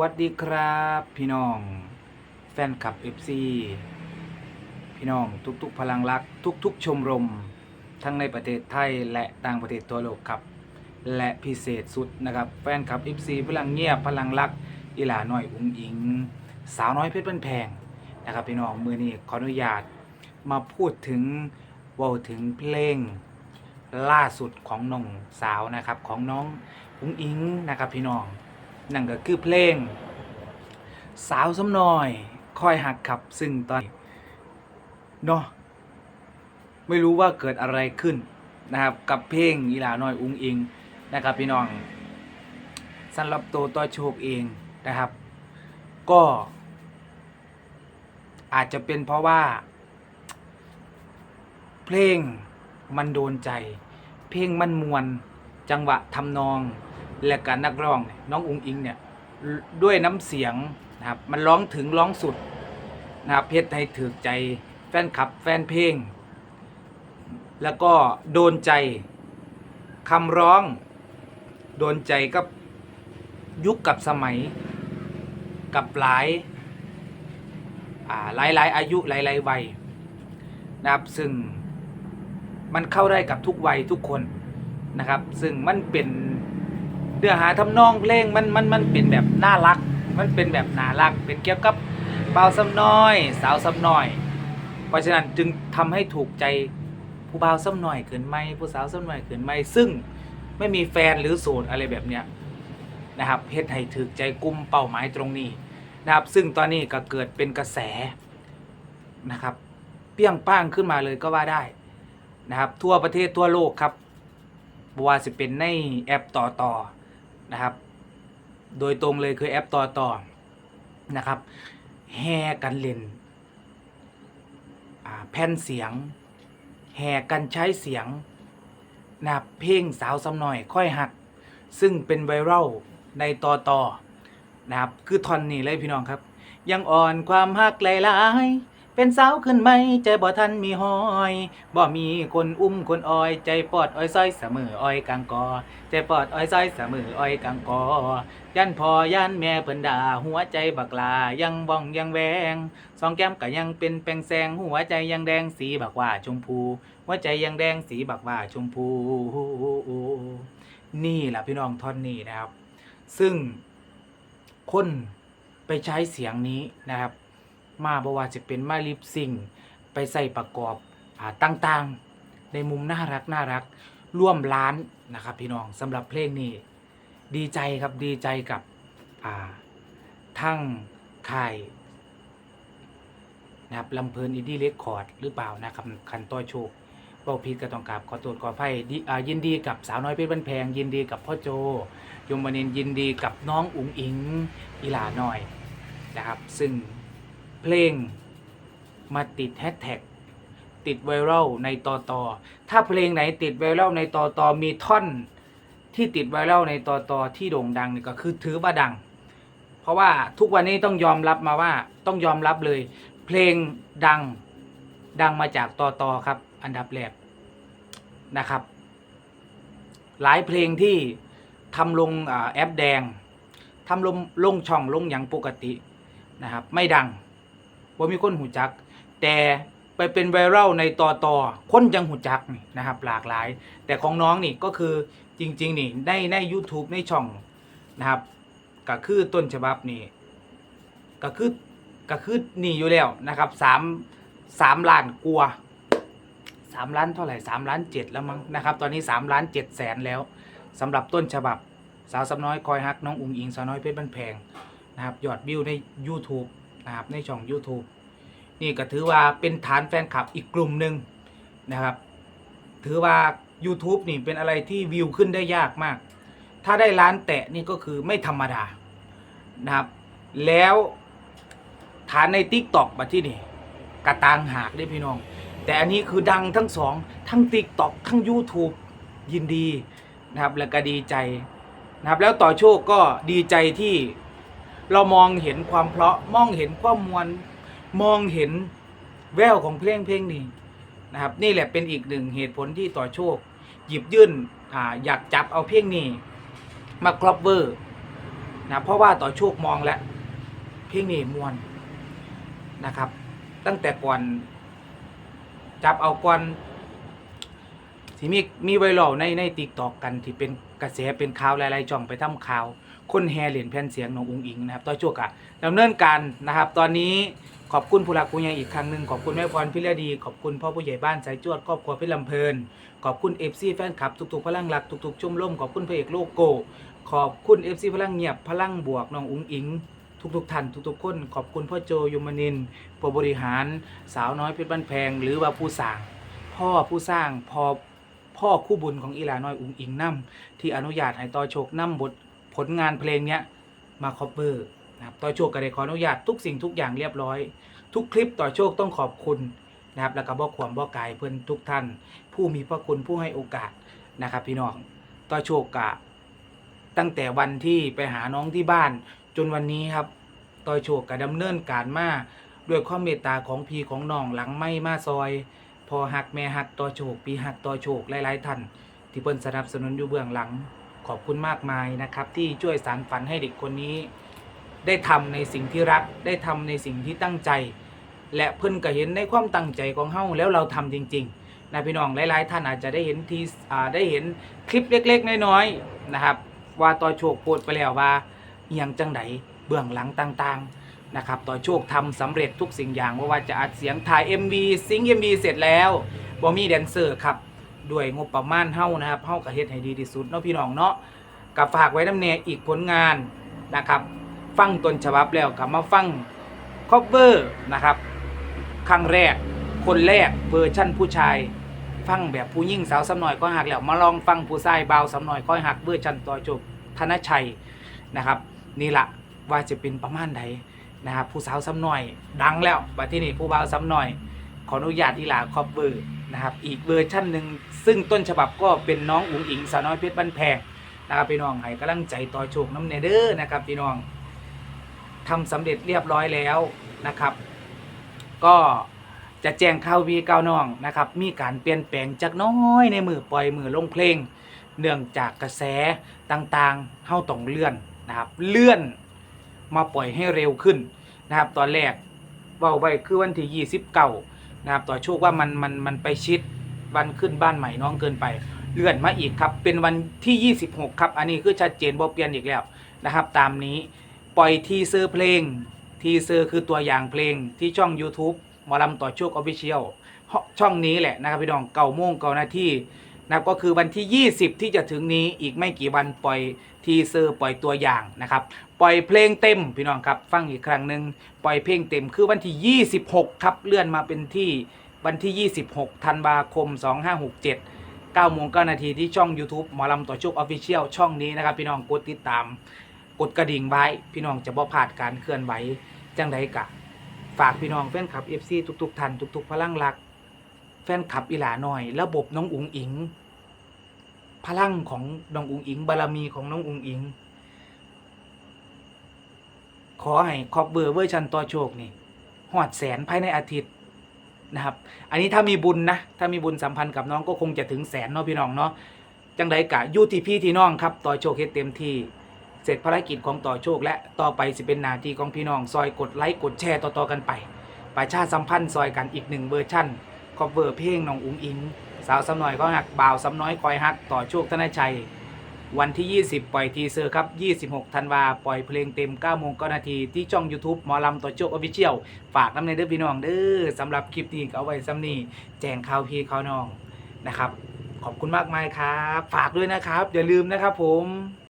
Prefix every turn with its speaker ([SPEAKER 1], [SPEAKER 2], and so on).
[SPEAKER 1] วัสดีครับ พี่น้อง แฟนคลับ FC พี่น้องทุกๆ พลังรักทุกๆ ชมรม ทั้งในประเทศไทยและต่างประเทศทั่วโลกครับ และพิเศษสุดนะครับ แฟนคลับ FC พลังเงียบพลังรักอีหลาน้อยอุ้งอิง สาวน้อยเพชรบ้านแพงนะครับพี่น้องมือนี้ขออนุญาตมาพูดถึงว่าถึงเพลงล่าสุดของน้องสาวนะครับของน้องอุ้งอิงนะครับพี่น้อง นั่นก็คือเพลง สาวสำน้อย คอยหักขับ ซึ่งตอนนี้เนาะไม่รู้ว่าเกิดอะไรขึ้นนะครับ กับเพลงอีหลาน้อยอุ้งอิงนะครับพี่น้องสำหรับตัวต่อโชคเองนะครับ ก็ อาจจะเป็นเพราะว่า เพลงมันโดนใจ เพลงมันมวนจังหวะทำนอง และการนักร้องเนี่ยน้องอุงอิงเนี่ยด้วยน้ำเสียงนะครับมันร้องถึงร้องสุดนะครับเพชรให้ถือใจแฟนคลับแฟนเพลง แล้วก็โดนใจคำร้อง โดนใจกับยุคกับสมัยกับหลายอ่าหลายหลายอายุหลายหลายวัยนะครับซึ่งมันเข้าได้กับทุกวัยทุกคนนะครับ ซึ่งมันเป็น เนื้อหาทำนองเพลงมันมันมันเป็นแบบน่ารัก มันเป็นแบบน่ารัก เป็นเกี่ยวกับเบาซ้ำน้อย สาวซ้ำน้อย เพราะฉะนั้นจึงทำให้ถูกใจผู้บ่าวซ้ำน้อยเกินไม่ผู้สาวซ้ำน้อยเกินไม่ซึ่งไม่มีแฟนหรือโสดอะไรแบบเนี้ยนะครับเฮ็ดให้ถึกใจกลุ่มเป้าหมายตรงนี้นะครับ ซึ่งตอนนี้ก็เกิดเป็นกระแสนะครับ เปี้ยงป้างขึ้นมาเลยก็ว่าได้นะครับ ทั่วประเทศทั่วโลกครับบว่าสิเป็นในแอปต่อต่อ นะครับ โดยตรงเลยคือแอปต่อต่อนะครับแห่กันเล่นแผ่นเสียง แห่กันใช้เสียงนับเพลงสาวสำหน่อยค่อยหัก ซึ่งเป็นไวรัลในต่อต่อนะครับคือท่อนนี้เลยพี่น้องครับ ยังอ่อนความหักหลายๆ เป็นสาวขึ้นไหมใจบ่ทันมีหอยบ่มีคนอุ้มคนอ้อย ใจปอดอ้อยซอยเสมออ้อยกลางกอ ใจปอดอ้อยซอยเสมออ้อยกลางกอยันพอยันแม่เพิ่นด่าหัวใจบักลายังบ้องยังแวงสองแก้มก็ยังเป็นแปงแซงหัวใจยังแดงสีบักว่าชมพูหัวใจยังแดงสีบักว่าชมพู นี่แหละพี่น้องท่อนนี้นะครับ ซึ่งคนไปใช้เสียงนี้นะครับ มาบว่าจะเป็นมาลิปซิงไปใส่ประกอบอต่างๆ ในมุมน่ารักน่ารักร่วมล้านนะครับพี่น้องสำหรับเพลงนี้ ดีใจครับดีใจกับทั้งค่ายนะครับลำเพลินอินดี้เรคคอร์ดหรือเปล่านะครับคันต้อยโชคเป้าพีดก็ต้องกราบขอโทษขออภัยดีอ่ยินดีกับสาวน้อยเพชรบ้านแพง ยินดีกับพ่อโจ ยมนินทร์ยินดีกับน้องอุ๋งอิงอีหลาหน่อยนะครับ ซึ่ง เพลงมาติดแฮชแท็กติดไวรัลในต่อต่อถ้าเพลงไหนติดไวรัลในต่อต่อมีท่อนที่ติดไวรัลในต่อต่อที่โด่งดังนี่ก็คือถือว่าดัง เพราะว่าทุกวันนี้ต้องยอมรับมาว่าต้องยอมรับเลย เพลงดังดังมาจากต่อต่อครับ อันดับแรกนะครับ หลายเพลงที่ทำลงอแอปแดงทำลงลงช่องลงอย่างปกตินะครับ ไม่ดัง ว่ามีคนหูจัก แต่ไปเป็นไวรัลในต่อต่อคนยังหูจักนี่นะครับหลากหลาย แต่ของน้องนี่ก็คือจริง ๆ นี่ในใน u t u b e ในช่องนะครับก็คือต้นฉบับนี่ก็คือก็คือนี่อยู่แล้วนะครับสามสามล้านกลัวสามล้านเท่าไหร่สามล้านเจ็ดแล้วมั้งนะครับ ตอนนี้สามล้านเจ็ดแสนแล้วสำหรับต้นฉบับ สาวสำน้อยคอยฮักน้องอุงอิงสาวน้อยเพชรบ้านแพงนะครับยอดวิวใน YouTube นะครับในช่อง YouTube นี่ก็ถือว่าเป็นฐานแฟนคลับอีกกลุ่มหนึ่งนะครับ ถือว่า YouTube นี่เป็นอะไรที่วิวขึ้นได้ยากมาก ถ้าได้ล้านแตะนี่ก็คือไม่ธรรมดานะครับ แล้วฐานใน Tik t o อกมาที่นี่กระตางหากได้พี่น้อง แต่อันนี้คือดังทั้งสอง ทั้ง Tik t o อกทั้ง YouTube ยินดีนะครับแล้วก็ดีใจนะครับแล้วต่อโชคก็ดีใจที่ เรามองเห็นความเพราะมองเห็นความมวลมองเห็นแววของเพลงเพลงนี้นะครับ นี่แหละเป็นอีกหนึ่งเหตุผลที่ต่อโชค หยิบยื่นอาอยากจับเอาเพลงนี้ มาครอบเวอร์นะเพราะว่าต่อโชคมองแล้วเพลงนี้มวนนะครับ ตั้งแต่ก่อนจับเอาก่อน ที่มีมีไวรัลในในติ๊กตอกกันที่เป็นกระแสเป็นข่าวหลายๆจ่องไปทำข่าว คนแห่เหรียญแผ่นเสียงน้องอุงอิงนะครับต่อโชคอะดำเนินการนะครับ ตอนนี้ขอบคุณผู้หลักผู้ใหญ่อีกครั้งหนึ่งขอบคุณแม่พรพิรดี ขอบคุณพ่อผู้ใหญ่บ้านสายจวดครอบครัวพชรลำเพลิน ขอบคุณเอฟซีแฟนคลับทุกๆพลังหลักทุกๆชุมรมขอบคุณพระเอกโลโก้ขอบคุณเอฟซีพลังเงียบพลังบวกน้องอุงอิงทุกๆท่านทุกๆคน ขอบคุณพ่อโจยมนินผู้บริหาร สาวน้อยเพชรบ้านแพง หรือว่าผู้สร้าง พ่อผู้สร้างพ่อ พ่อคู่บุญของอีหลาน้อยอุงอิงนํที่อนุญาตให้ต่อโชคนํบทผลงานเพลงเนี้ยมาคอปเวอร์นะครับต่อโชคก็ได้ขออนุญาตทุกสิ่งทุกอย่างเรียบร้อย ทุกคลิปต่อโชคต้องขอบคุณนะครับแล้วก็บอกความบอกกายเพื่อนทุกท่าน ผู้มีพระคุณผู้ให้โอกาสนะครับ พี่น้องต่อโชคกะตั้งแต่วันที่ไปหาน้องที่บ้าน จนวันนี้ครับต่อยโชคกะดำเนินการมาด้วยความเมตตาของพี่ของน้องหลังไม่มาซอย พอหักแม่หักต่อโชคปีหักต่อโชคหลายๆท่านที่เพิ่นสนับสนุนอยู่เบื้องหลัง ขอบคุณมากมายนะครับ ที่ช่วยสารฝันให้เด็กคนนี้ ได้ทำในสิ่งที่รัก ได้ทำในสิ่งที่ตั้งใจ และเพิ่นก็เห็นในความตั้งใจของเฮาแล้วเราทำจริงๆนะพี่น้องหลายๆ ท่านอาจจะได้เห็นทีอ่าได้เห็นคลิปเล็กๆน้อยๆนะครับ ว่าต่อโชคโพดไปแล้วว่าเอียงจังไดเบื้องหลังต่างๆ นะครับต่อโชคทำสำเร็จทุกสิ่งอย่างไม่ว่าจะอัดเสียงถ่าย MV ซิง MV เสร็จแล้วบ่มีแดนเซอร์ครับด้วยงบประมาณเฮานะครับเฮาก็เฮ็ดให้ดีที่สุดเนาะพี่น้องเนาะกับฝากไว้น้ำแน่อีกผลงานนะครับ ฟังต้นฉบับแล้วกลับมาฟังคอ v เ r นะครับครั้งแรกคนแรกเวอร์ชั่นผู้ชาย ฟังแบบผู้ยิ่งสาวสำหน่อยก็หักแล้วมาลองฟังผู้ชายเบาสำหน่อยก็หักเวอร์ชันต่อจบธนชัยนะครับ นี่ละว่าจะเป็นประมาณใด นะครับผู้สาวสำหน่อย ดังแล้วบัดที่นี่ผู้บ่าวสำหน่อย ขออนุญาตอีหลาคอปเวอร์นะครับอีกเวอร์ชั่นหนึ่งซึ่งต้นฉบับก็เป็นน้องอุ๋งอิงสาวน้อยเพชรบ้านแพงนะครับพี่น้องให้กำลังใจต่อโชคน้ำเนเด้อนะครับพี่น้องทำสำเร็จเรียบร้อยแล้วนะครับ ก็จะแจ้งข่าววีเก้าน้องนะครับ มีการเปลี่ยนแปลงจากน้อยในมือปล่อยมือลงเพลง เนื่องจากกระแสต่างๆเข้าต้องเลื่อนนะครับ เลื่อน มาปล่อยให้เร็วขึ้นนะครับตอนแรกเว่าไว้คือวันที่29นะครับต่อโชคว่ามันมันมันไปชิดวันขึ้นบ้านใหม่น้องเกินไป เลื่อนมาอีกครับ เป็นวันที่ 26 ครับ อันนี้คือชัดเจนบ่เปลี่ยนอีกแล้วนะครับ ตามนี้ปล่อยทีเซอร์เพลงทีเซอร์คือตัวอย่างเพลงที่ช่อง YouTube หมอลำต่อโชคออฟฟิเชียลช่องนี้แหละนะครับพี่น้องเก่าโมงเก่าหน้าที่ นะครับก็คือวันที่ 20 ที่จะถึงนี้อีกไม่กี่วันปล่อยทีเซอร์ปล่อยตัวอย่างนะครับ ปล่อยเพลงเต็มพี่น้องครับ ฟังอีกครั้งหนึ่งปล่อยเพลงเต็มคือวันที่ 26 ครับเลื่อนมาเป็นที่วันที่ 26 ธันวาคม 2567 9โมง9นาทีที่ช่อง YouTube หมอลำต่อโชคออฟฟิเชียลช่องนี้นะครับ พี่น้องกดติดตาม กดกระดิ่งไว้ พี่น้องจะบ่พลาดการเคลื่อนไหวจังใดกะ ฝากพี่น้องแฟนคลับ FC ทุกๆท่านทุก ๆ พลังรัก ฟนคลับอีหลาหน่อย ระบบน้องอุ๋งอิง พลังของน้องอุ๋งอิง บารมีของน้องอุ๋งอิง ขอให้ครอบเบอร์เวอร์ชันต่อโชคนี่หอดแสนภายในอาทิตย์นะครับ อันนี้ถ้ามีบุญนะ ถ้ามีบุญสัมพันธ์กับน้องก็คงจะถึงแสนเนาะพี่น้องเนาะจังใดกะยูที่พี่ที่น้องครับต่อโชคเฮ็ดเต็มที่เสร็จภารกิจของต่อโชค และต่อไปสิเป็นนาทีของพี่น้อง ซอยกดไลค์กดแชร์ต่อๆกันไป ประชาสัมพันธ์ซอยกันอีกหนึ่งเวอร์ชั่น คอเวอร์เพลงน้องอุ๋งอิง สาวสำน้อยก็หักบ่าวสำน้อยคอยหักต่อโชคธนชัย วันที่ 20 ปล่อยทีเซอร์ครับ 26 ธันวาปล่อยเพลงเต็ม 9 โมง9นาทีที่ช่อง YouTube หมอลำต่อโชคออฟฟิเชียลฝากน้ำในเด้อพี่น้องเด้อสำหรับคลิปนี้ก็เอาไว้ซ้ำนี้แจ้งข่าวพี่ข่าวน้องนะครับ ขอบคุณมากมายครับ ฝากด้วยนะครับ อย่าลืมนะครับผม